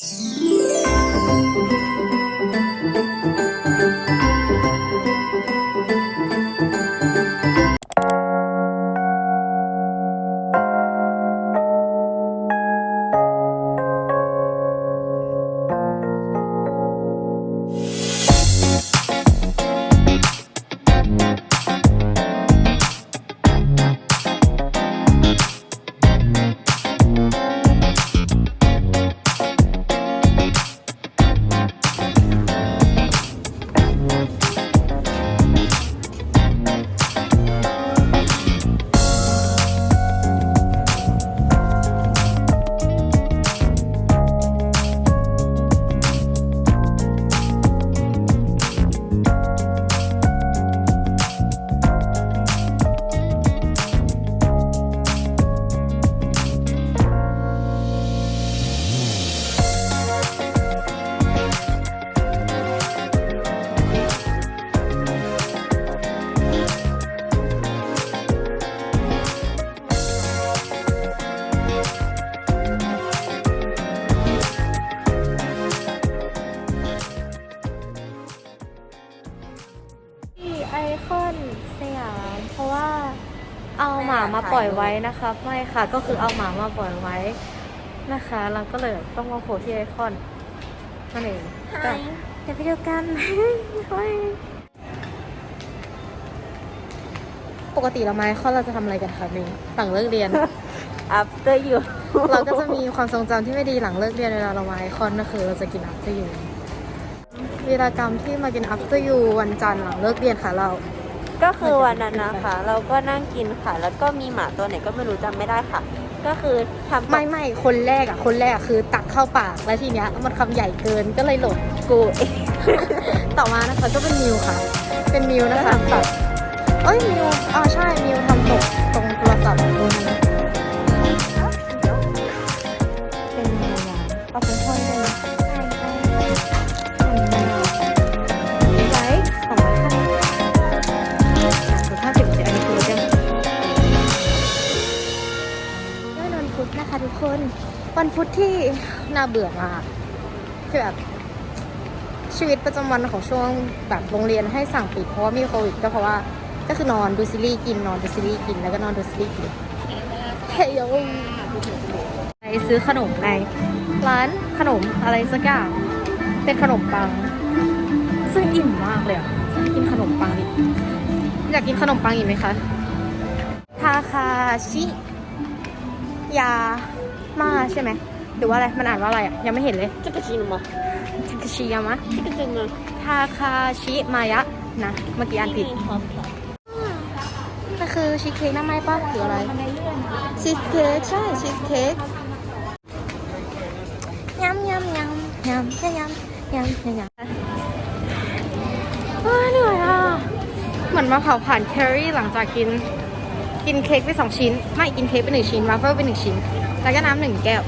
Thank you. ไอคอนสยามเพราะว่าเอาหมามาปล่อยไว้นะคะไม่ค่ะก็คือเอาหมามาปล่อยไว้นะคะ เราก็เลยต้องมาโผล่ที่ไอคอนนั่นเองแต่เดี๋ยวไปดูกันเฮ้ยปกติเรามาไอคอนเราจะทำอะไรกันคะมิงหลังเลิกเรียน after you เราก็จะมีความทรงจำที่ไม่ดีหลังเลิกเรียนเวลาเรามาไอคอนก็คือเราจะกิน after you วีรกรรมที่มากิน after you วันจันทร์หลังเลิกเรียนค่ะเรา ก็คือวันนั้นนะคะ เราก็นั่งกินค่ะ แล้วก็มีหมาตัวไหนก็ไม่รู้จำไม่ได้ค่ะ ก็คือทำไม่ไม่คนแรกอะ คนแรกอะคือตักเข้าปากแล้วทีเนี้ยมันคำใหญ่เกินก็เลยหล่นกูเอง ต่อมานะคะก็เป็นมิวค่ะ เป็นมิวนะคะแบบเอ้ยมิวอ่าใช่มิวทำตกตรงโทรศัพท์ตรงนี้เป็น พุธนะคะทุกคน วันพุธที่น่าเบื่อมากคือแบบชีวิตประจำวันของช่วงแบบโรงเรียนให้สั่งปิดเพราะว่ามีโควิดก็เพราะว่าก็คือนอนดูซีรีส์กินนอนดูซีรีส์กินแล้วก็นอนดูซีรีส์กินเฮ้ยโยไปซื้อขนมในร้านขนมอะไรสักอย่างเป็นขนมปัง ซึ่งอิ่มมากเลยอะกินขนมปังดิอยากกินขนมปังอีกไหมคะทาคาชิ ยามาใช่ไหมหรือว่าอะไรมันอ่านว่าอะไรอะยังไม่เห็นเลยจะกระชินมาทาคาชิยามะจะกระชินมาทาคาชิมายะนะเมื่อกี้อ่านผิดก็คือชีสเค้กหน้าไม้ป้าหรืออะไรชีสเค้กใช่ชีสเค้กยำยำยำยำยำยำยำยำยำว้าเหนื่อยอะเหมือนมาเผาผ่านแคลอรี่หลังจากกิน กินเค้กไปสองชิ้น ไม่กินเค้กไปหนึ่งชิ้นวาฟเฟิลไปหนึ่งชิ้น แล้วก็น้ำหนึ่งแก้ว